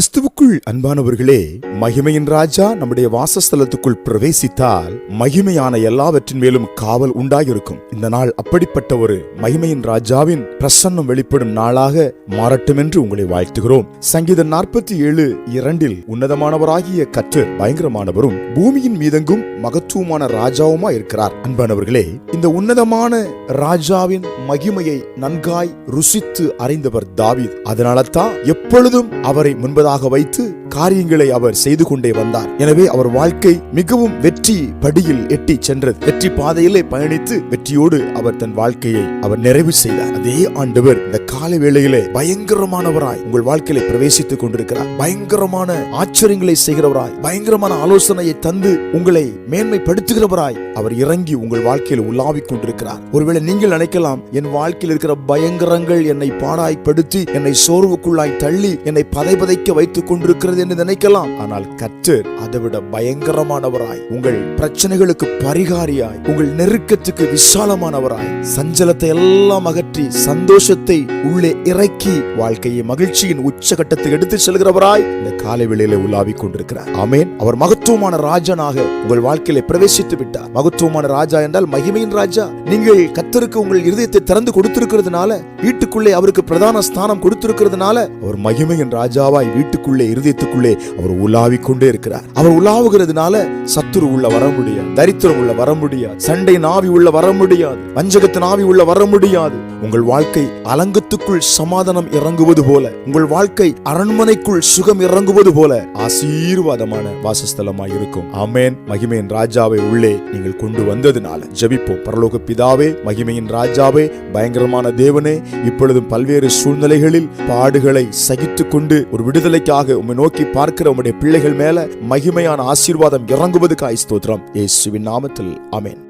கிறிஸ்துவுக்குள் அன்பானவர்களே மகிமையின் ராஜா நம்முடைய வாசஸ்தலத்துக்குள் பிரவேசித்தால் மகிமையான எல்லாவற்றின் மேலும் காவல் உண்டாயிருக்கும். இந்த நாள் அப்படிப்பட்ட ஒரு மகிமையின் ராஜாவின் பிரசன்னம் வெளிப்படும் நாளாக மாறட்டும் என்று உங்களை வாழ்த்துகிறோம். சங்கீதம் நாற்பத்தி ஏழு இரண்டில் உன்னதமானவராகிய கற்று பயங்கரமானவரும் பூமியின் மீதெங்கும் மகத்துவமான ராஜாவுமா இருக்கிறார். அன்பானவர்களே இந்த உன்னதமான ராஜாவின் மகிமையை நன்காய் ருசித்து அறிந்தவர் தாவித். அதனால தான் எப்பொழுதும் அவரை முன்பதாக வைத்து காரியங்களை அவர் செய்து கொண்டே வந்தார். எனவே அவர் வாழ்க்கை மிகவும் வெற்றி படியில் எட்டி சென்றது. வெற்றி பாதையிலே பயணித்து வெற்றியோடு அவர் தன் வாழ்க்கையை அவர் நிறைவு செய்தார். அதே ஆண்டவர் இந்த கால வேளையிலே பயங்கரமானவராய் உங்கள் வாழ்க்கையில பிரவேசித்துக் கொண்டிருக்கிறார். பயங்கரமான ஆச்சரியங்களை செய்கிறவராய் பயங்கரமான ஆலோசனையை தந்து உங்களை மேன்மைப்படுத்துகிறவராய் அவர் இறங்கி உங்கள் வாழ்க்கையில் உலாவிக் கொண்டிருக்கிறார். ஒருவேளை நீங்கள் நினைக்கலாம் என் வாழ்க்கையில் இருக்கிற பயங்கரங்கள் என்னை பாடாய்ப்படுத்தி என்னை சோர்வுக்குள்ளாய் தள்ளி என்னை பதைபதைக்க வைத்துக் கொண்டிருக்கிறது என்று நினைக்கலாம். ஆனால் கற்றர் அதைவிட பயங்கரமானவராய் உங்கள் பிரச்சனைகளுக்கு பரிகாரியாய் உங்கள் நெருக்கத்துக்கு விசாலமானவராய் சஞ்சலத்தை எல்லாம் அகற்றி சந்தோஷத்தை உள்ளே இறக்கி வாழ்க்கையை மகிழ்ச்சியின் உச்சகட்டத்துக்கு எடுத்து செல்கிறவராய் இந்த காலை வேளையில உலாவிக் கொண்டிருக்கிறார். ஆமேன். அவர் மகத்துவமான ராஜனாக உங்கள் வாழ்க்கையில பிரவேசித்து விட்டார். மகத்துவமான ராஜா என்றால் மகிமையின் ராஜா. நீங்கள் கத்தருக்கு உங்கள் இருதயத்தை திறந்து கொடுத்திருக்கிறதுனால வீட்டுக்குள்ளே அவருக்கு பிரதான ஸ்தானம் கொடுத்திருக்கிறதுனால அவர் மகிமையின் ராஜாவாய் வீட்டுக்குள்ளே இருதயத்துக்குள்ளே அவர் உலாவிக் கொண்டே இருக்கிறார். அவர் உலாவுகிறதுனால சத்துரு உள்ள வர முடியாது தரித்திரம் உள்ள வர முடியாது சண்டை நாவி உள்ள வர முடியாது வஞ்சகத்து நாவி உள்ள வர முடியாது. உங்கள் வாழ்க்கை அலங்கத்துக்குள் சமாதானம் இறங்குவது போல உங்கள் வாழ்க்கை அரண்மனைக்குள் சுகம் இறங்குவது போல ஆசீர்வாதமான வாசஸ்தலமாய் இருக்கும் அமேன் மகிமையின் ராஜாவை உள்ளே நீங்கள் கொண்டு வந்ததுனால ஜபிப்போம். பரலோக பிதாவே மகிமையின் ராஜாவே பயங்கரமான தேவனே இப்பொழுதும் பல்வேறு சூழ்நிலைகளில் பாடுகளை சகித்து கொண்டு ஒரு விடுதலைக்காக உம்மை நோக்கி பார்க்கிற உம்முடைய பிள்ளைகள் மேல மகிமையான ஆசீர்வாதம் இறங்குவதுக்காய் ஸ்தோத்திரம். இயேசுவின் நாமத்தில். அமேன்